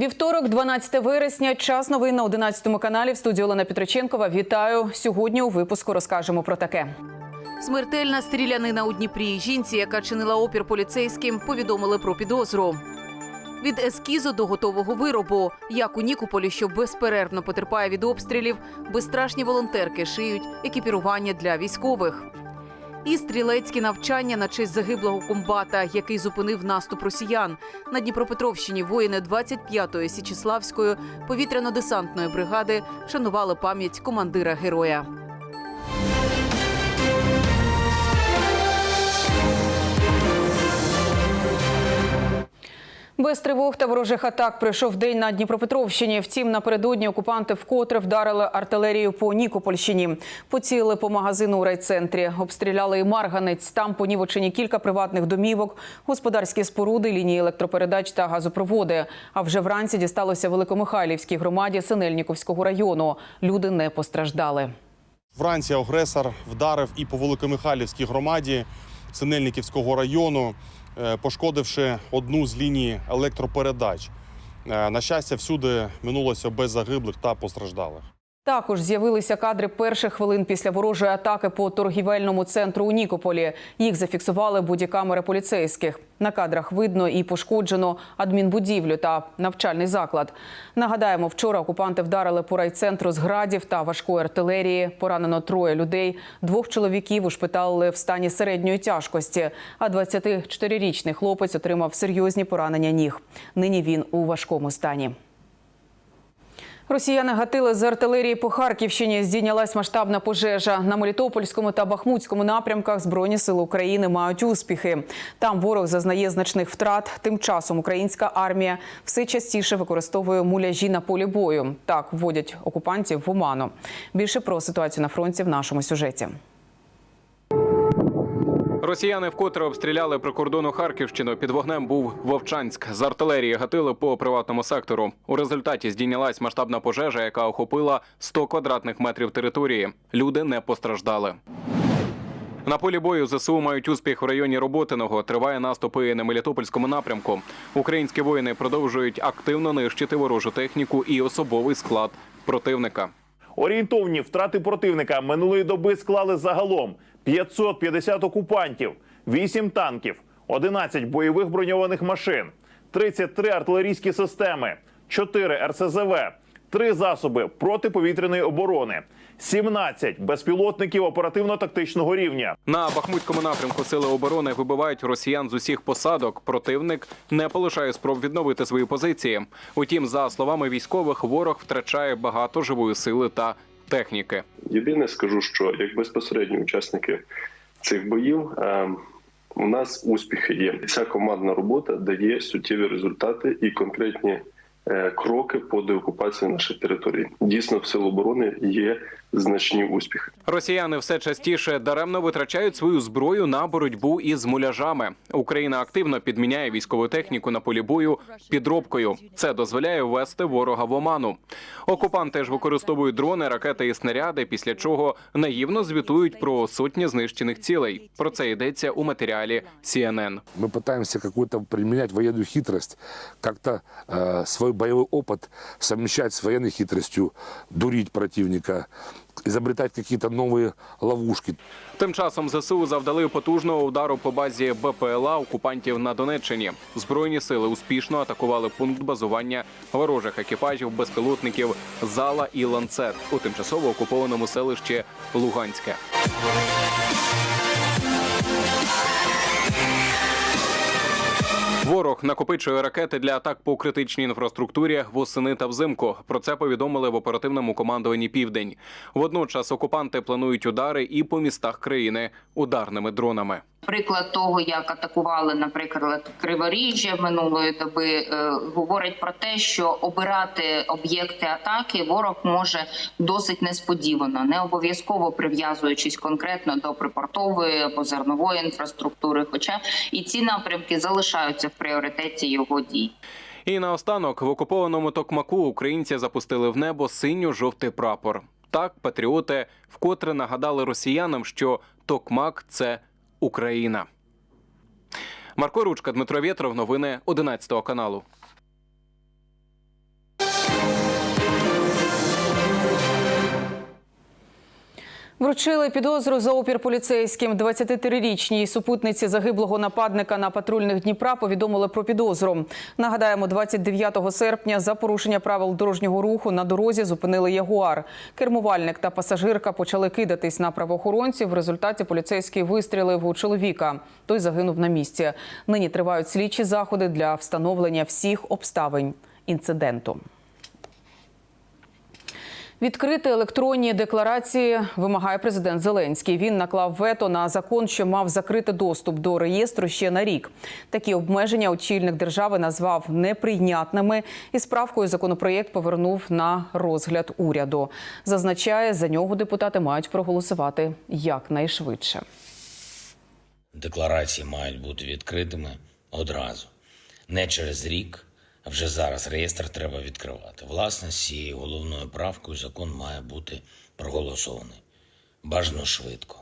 Вівторок, 12 вересня. Час новин на 11 каналі. В студії Олена Петриченкова. Вітаю. Сьогодні у випуску розкажемо про таке. Смертельна стрілянина у Дніпрі. Жінці, яка чинила опір поліцейським, повідомили про підозру. Від ескізу до готового виробу, як у Нікополі, що безперервно потерпає від обстрілів, безстрашні волонтерки шиють екіпірування для військових. І стрілецькі навчання на честь загиблого комбата, який зупинив наступ росіян. На Дніпропетровщині воїни 25-ї Січеславської повітряно-десантної бригади шанували пам'ять командира героя. Без тривог та ворожих атак пройшов день на Дніпропетровщині. Втім, напередодні окупанти вкотре вдарили артилерію по Нікопольщині. Поцілили по магазину у райцентрі. Обстріляли і Марганець. Там понівечені кілька приватних домівок, господарські споруди, лінії електропередач та газопроводи. А вже вранці дісталося Великомихайлівській громаді Синельніковського району. Люди не постраждали. Вранці агресор вдарив і по Великомихайлівській громаді Синельниківського району, е, пошкодивши одну з ліній електропередач. Е, На щастя, всюди минулося без загиблих та постраждалих. Також з'явилися кадри перших хвилин після ворожої атаки по торгівельному центру у Нікополі. Їх зафіксували будь-камери поліцейських. На кадрах видно і пошкоджено адмінбудівлю та навчальний заклад. Нагадаємо, вчора окупанти вдарили по райцентру з градів та важкої артилерії. Поранено троє людей. Двох чоловіків ушпиталили в стані середньої тяжкості. А 24-річний хлопець отримав серйозні поранення ніг. Нині він у важкому стані. Росіяни гатили з артилерії по Харківщині. Здійнялась масштабна пожежа. На Мелітопольському та Бахмутському напрямках Збройні сили України мають успіхи. Там ворог зазнає значних втрат. Тим часом українська армія все частіше використовує муляжі на полі бою. Так вводять окупантів в оману. Більше про ситуацію на фронті в нашому сюжеті. Росіяни вкотре обстріляли прикордонну Харківщину. Під вогнем був Вовчанськ. З артилерії гатили по приватному сектору. У результаті здійнялась масштабна пожежа, яка охопила 100 квадратних метрів території. Люди не постраждали. На полі бою ЗСУ мають успіх в районі Роботиного. Триває наступи на Мелітопольському напрямку. Українські воїни продовжують активно нищити ворожу техніку і особовий склад противника. Орієнтовні втрати противника минулої доби склали загалом 550 окупантів, 8 танків, 11 бойових броньованих машин, 33 артилерійські системи, 4 РСЗВ, 3 засоби протиповітряної оборони, 17 безпілотників оперативно-тактичного рівня. На Бахмутському напрямку сили оборони вибивають росіян з усіх посадок. Противник не полишає спроб відновити свої позиції. Утім, за словами військових, ворог втрачає багато живої сили та техніки. Єдине скажу, що як безпосередні учасники цих боїв, е, у нас успіхи є. Ця командна робота дає суттєві результати і конкретні е, кроки по деокупації наших територій. Дійсно, в сил оборони є значні успіхи. Росіяни все частіше даремно витрачають свою зброю на боротьбу із муляжами. Україна активно підміняє військову техніку на полі бою підробкою. Це дозволяє ввести ворога в оману. Окупанти ж використовують дрони, ракети і снаряди, після чого наївно звітують про сотні знищених цілей. Про це йдеться у матеріалі CNN. Мы пытаемся какую-то применять военную хитрость, как-то э, свой боевой опыт совмещать с военной хитростью, дурить противника, изобретать какие-то новые ловушки. Тим часом ЗСУ завдали потужного удару по базі БПЛА окупантів на Донеччині. Збройні сили успішно атакували пункт базування ворожих екіпажів безпілотників Зала і Ланцет у тимчасово окупованому селищі Луганське. Ворог накопичує ракети для атак по критичній інфраструктурі восени та взимку. Про це повідомили в оперативному командуванні Південь. Водночас окупанти планують удари і по містах країни ударними дронами. Приклад того, як атакували, наприклад, Криворіжжя минулої доби, е, говорить про те, що обирати об'єкти атаки ворог може досить несподівано, не обов'язково прив'язуючись конкретно до припортової або зернової інфраструктури. Хоча і ці напрямки залишаються в пріоритеті його дій. І наостанок в окупованому Токмаку українці запустили в небо синьо-жовтий прапор. Так, патріоти вкотре нагадали росіянам, що Токмак це Україна. Марко Ручка, Дмитро Вєтров, новини 11 каналу. Вручили підозру за опір поліцейським. 23-річній супутниці загиблого нападника на патрульних Дніпра повідомили про підозру. Нагадаємо, 29 серпня за порушення правил дорожнього руху на дорозі зупинили ягуар. Кермувальник та пасажирка почали кидатись на правоохоронців. В результаті поліцейський вистрілив у чоловіка. Той загинув на місці. Нині тривають слідчі заходи для встановлення всіх обставин інциденту. Відкрити електронні декларації вимагає президент Зеленський. Він наклав вето на закон, що мав закрити доступ до реєстру ще на рік. Такі обмеження очільник держави назвав неприйнятними і справкою законопроєкт повернув на розгляд уряду. Зазначає, за нього депутати мають проголосувати якнайшвидше. Декларації мають бути відкритими одразу, не через рік, а вже зараз реєстр треба відкривати. Власне, з цією головною правкою закон має бути проголосований. Бажано швидко.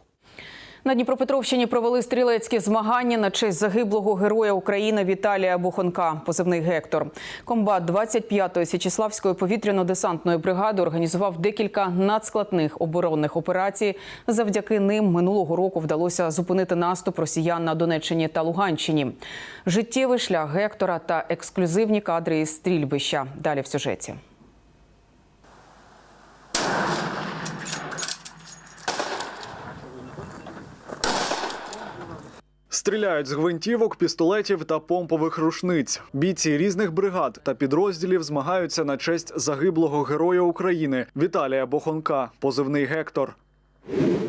На Дніпропетровщині провели стрілецькі змагання на честь загиблого героя України Віталія Бухонка, позивний Гектор. Комбат 25-ї Січеславської повітряно-десантної бригади організував декілька надскладних оборонних операцій. Завдяки ним минулого року вдалося зупинити наступ росіян на Донеччині та Луганщині. Життєвий шлях Гектора та ексклюзивні кадри із стрільбища. Далі в сюжеті. Стріляють з гвинтівок, пістолетів та помпових рушниць. Бійці різних бригад та підрозділів змагаються на честь загиблого героя України Віталія Бохонка, позивний Гектор.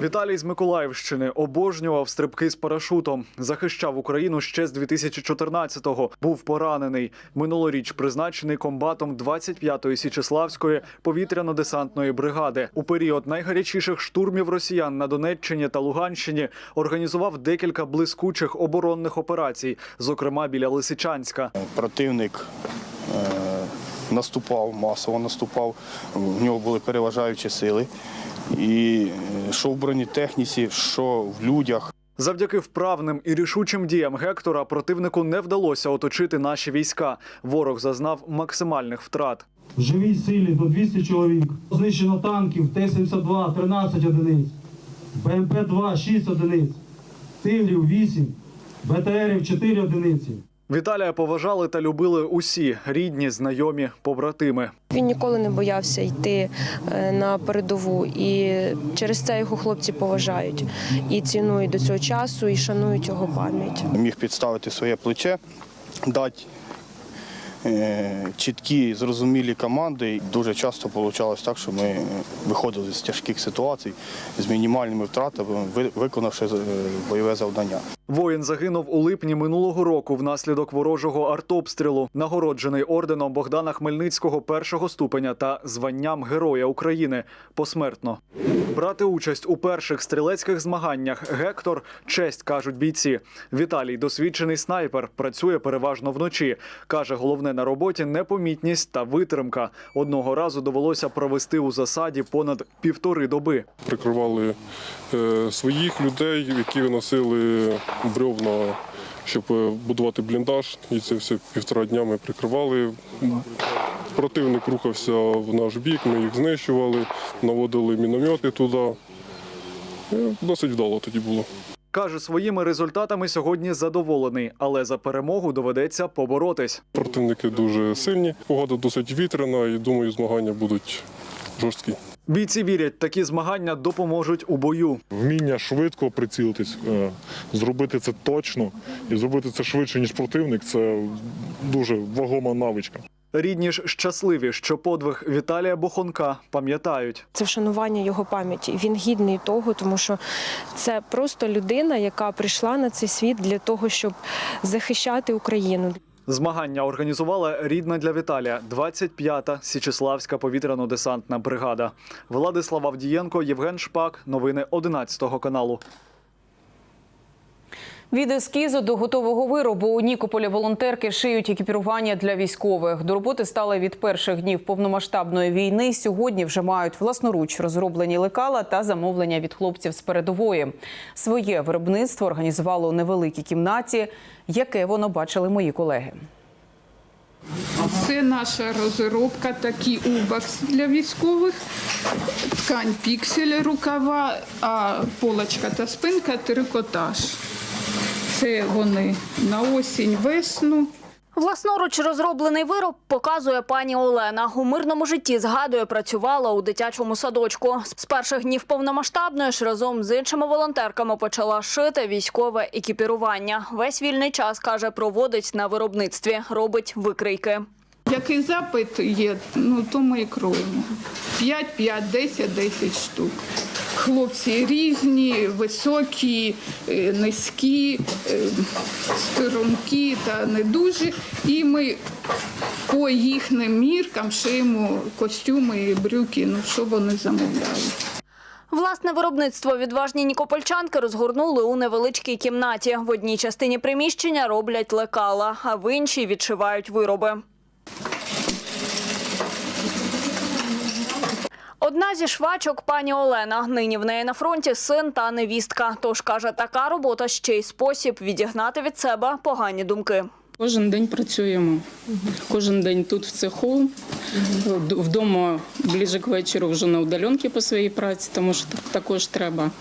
Віталій з Миколаївщини обожнював стрибки з парашутом. Захищав Україну ще з 2014-го. Був поранений. Минулоріч призначений комбатом 25-ї Січеславської повітряно-десантної бригади. У період найгарячіших штурмів росіян на Донеччині та Луганщині організував декілька блискучих оборонних операцій, зокрема біля Лисичанська. противник е, наступав, масово наступав, в нього були переважаючі сили. І е, що в бронетехніці, що в людях. Завдяки вправним і рішучим діям Гектора противнику не вдалося оточити наші війська. Ворог зазнав максимальних втрат. В живій силі до 200 чоловік. Знищено танків Т-72 13 одиниць, БМП-2 6 одиниць, Тигрів 8, БТРів 4 одиниці. Віталія поважали та любили усі рідні, знайомі, побратими. Він ніколи не боявся йти е, на передову, і через це його хлопці поважають і цінують до цього часу, і шанують його пам'ять. Міг підставити своє плече, дати е, чіткі, зрозумілі команди. Дуже часто вийшло так, що ми виходили з тяжких ситуацій з мінімальними втратами, ви- виконавши е, бойове завдання. Воїн загинув у липні минулого року внаслідок ворожого артобстрілу, нагороджений орденом Богдана Хмельницького першого ступеня та званням Героя України посмертно. Брати участь у перших стрілецьких змаганнях Гектор честь кажуть бійці. Віталій досвідчений снайпер, працює переважно вночі. каже, головне на роботі непомітність та витримка. Одного разу довелося провести у засаді понад півтори доби. прикривали е, своїх людей, які виносили бревна, щоб е, будувати бліндаж. І це все півтора дня ми прикривали. Противник рухався в наш бік, ми їх знищували, наводили міномети туди. Досить вдало тоді було. Каже, своїми результатами сьогодні задоволений, але за перемогу доведеться поборотись. Противники дуже сильні, погода досить вітряна і думаю, змагання будуть жорсткі. Бійці вірять, такі змагання допоможуть у бою. Вміння швидко прицілитись, е, зробити це точно і зробити це швидше, ніж противник це дуже вагома навичка. Рідні ж щасливі, що подвиг Віталія Бохонка пам'ятають. Це вшанування його пам'яті. Він гідний того, тому що це просто людина, яка прийшла на цей світ для того, щоб захищати Україну. Змагання організувала рідна для Віталія 25-та Січеславська повітряно-десантна бригада. Владислав Авдієнко, Євген Шпак. Новини 11 каналу. Від ескізу до готового виробу у Нікополі волонтерки шиють екіпірування для військових. До роботи стали від перших днів повномасштабної війни. Сьогодні вже мають власноруч розроблені лекала та замовлення від хлопців з передової. Своє виробництво організувало у невеликій кімнаті, яке воно бачили мої колеги. Це наша розробка, такий убакс для військових, ткань піксель рукава, а полочка та спинка трикотаж. Це вони на осінь, весну. Власноруч розроблений вироб показує пані Олена. У мирному житті згадує, працювала у дитячому садочку. З перших днів повномасштабної ж разом з іншими волонтерками почала шити військове екіпірування. Весь вільний час каже, проводить на виробництві, робить викрийки. Який запит є, ну то ми і кроємо. 5, 5, 10, 10 штук. Хлопці різні, високі, е, низькі, е, стрункі та не дуже. І ми по їхнім міркам шиємо костюми і брюки, ну що вони замовляють. Власне виробництво відважні нікопольчанки розгорнули у невеличкій кімнаті. В одній частині приміщення роблять лекала, а в іншій відшивають вироби. Одна зі швачок пані Олена. Нині в неї на фронті син та невістка. Тож каже, така робота ще й спосіб відігнати від себе погані думки. Кожен день працюємо. Кожен день тут в цеху. Вдома ближе к вечору вже на удаленці по своїй праці, тому що також треба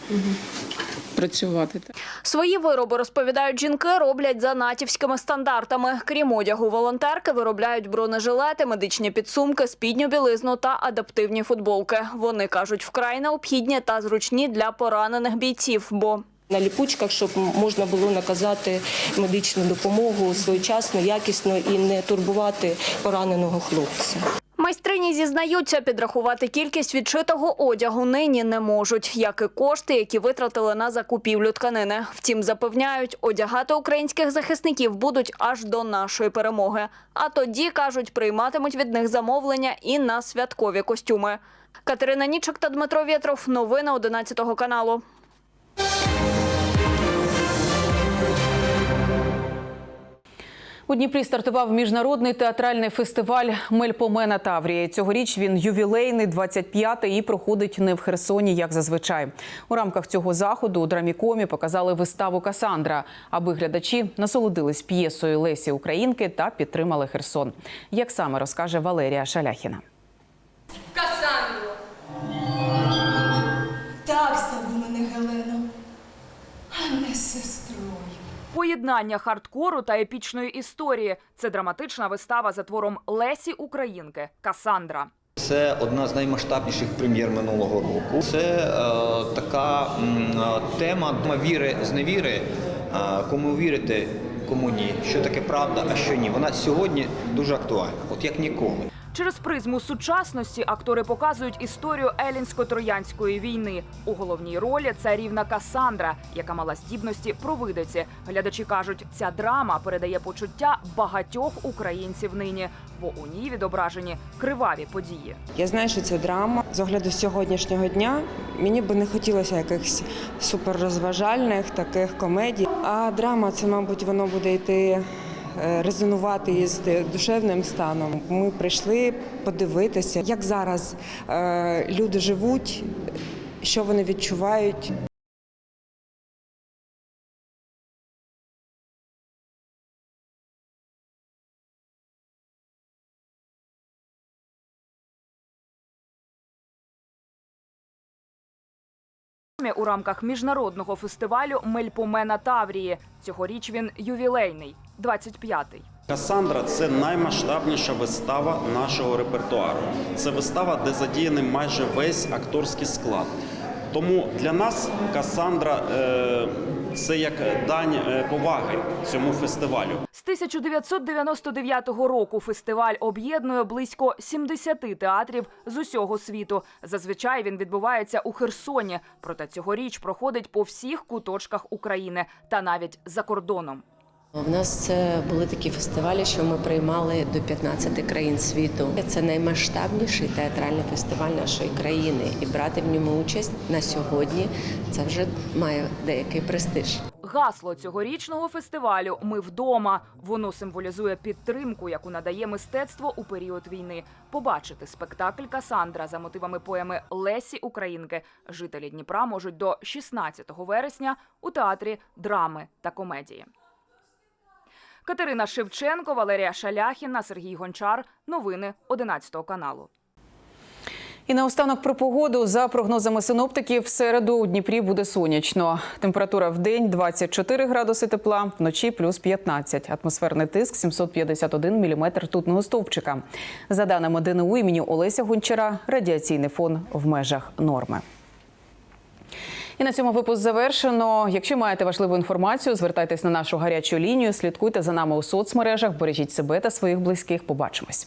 працювати. Свої вироби, розповідають жінки, роблять за натівськими стандартами. Крім одягу, волонтерки виробляють бронежилети, медичні підсумки, спідню білизну та адаптивні футболки. Вони кажуть, вкрай необхідні та зручні для поранених бійців, бо на ліпучках, щоб можна було наказати медичну допомогу своєчасно, якісно і не турбувати пораненого хлопця. Майстрині зізнаються, підрахувати кількість відшитого одягу нині не можуть, як і кошти, які витратили на закупівлю тканини. Втім, запевняють, одягати українських захисників будуть аж до нашої перемоги. А тоді кажуть, прийматимуть від них замовлення і на святкові костюми. Катерина Нічок та Дмитро Вєтров. Новини 11 каналу. У Дніпрі стартував міжнародний театральний фестиваль Мельпомена Таврії. Цьогоріч він ювілейний, 25-й і проходить не в Херсоні, як зазвичай. У рамках цього заходу у драмікомі показали виставу Касандра, аби глядачі насолодились п'єсою Лесі Українки та підтримали Херсон. Як саме розкаже Валерія Шаляхіна. Касандру! Так Поєднання хардкору та епічної історії це драматична вистава за твором Лесі Українки Касандра. Це одна з наймасштабніших прем'єр минулого року. Це е, така м, е, тема віри з невіри. Е, кому вірити, кому ні. Що таке правда, а що ні. Вона сьогодні дуже актуальна, от як ніколи. Через призму сучасності актори показують історію Елінсько-Троянської війни. У головній ролі царівна Касандра, яка мала здібності провидиці. Глядачі кажуть, ця драма передає почуття багатьох українців нині, бо у ній відображені криваві події. Я знаю, що це драма. З огляду сьогоднішнього дня мені би не хотілося якихось суперрозважальних таких комедій. А драма це, мабуть, воно буде йти. Е, Резонувати із душевним станом. Ми прийшли подивитися, як зараз е, люди живуть, що вони відчувають. У рамках міжнародного фестивалю Мельпомена Таврії. Цьогоріч він ювілейний, 25-й. Касандра це наймасштабніша вистава нашого репертуару. Це вистава, де задіяний майже весь акторський склад. Тому для нас Касандра е, це як дань е, поваги цьому фестивалю. З 1999 року фестиваль об'єднує близько 70 театрів з усього світу. Зазвичай він відбувається у Херсоні, проте цьогоріч проходить по всіх куточках України та навіть за кордоном. У нас були такі фестивалі, що ми приймали до 15 країн світу. Це наймасштабніший театральний фестиваль нашої країни, і брати в ньому участь на сьогодні це вже має деякий престиж. Гасло цьогорічного фестивалю Ми вдома. Воно символізує підтримку, яку надає мистецтво у період війни. Побачити спектакль Касандра за мотивами поеми Лесі Українки. Жителі Дніпра можуть до 16 вересня у театрі драми та комедії. Катерина Шевченко, Валерія Шаляхіна, Сергій Гончар. Новини 11 каналу. І наостанок про погоду. За прогнозами синоптиків, в середу у Дніпрі буде сонячно. Температура в день 24 градуси тепла, вночі плюс 15. Атмосферний тиск 751 міліметр ртутного стовпчика. За даними ДНУ імені Олеся Гончара, радіаційний фон в межах норми. І на цьому випуск завершено. Якщо маєте важливу інформацію, звертайтесь на нашу гарячу лінію. Слідкуйте за нами у соцмережах. Бережіть себе та своїх близьких. Побачимось.